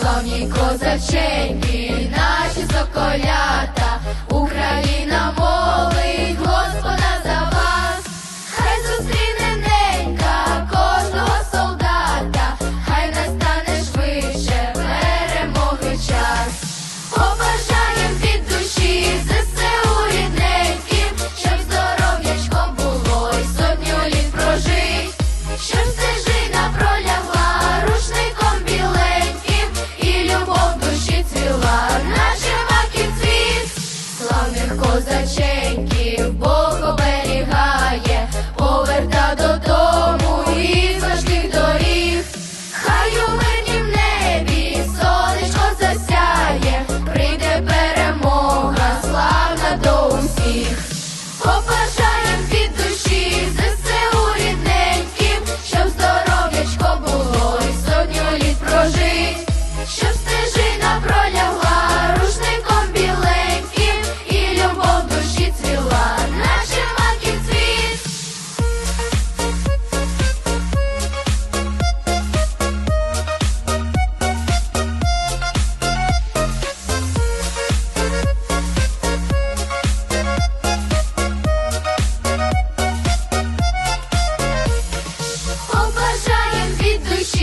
славні козаченьки, наші соколя.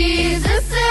Jesus.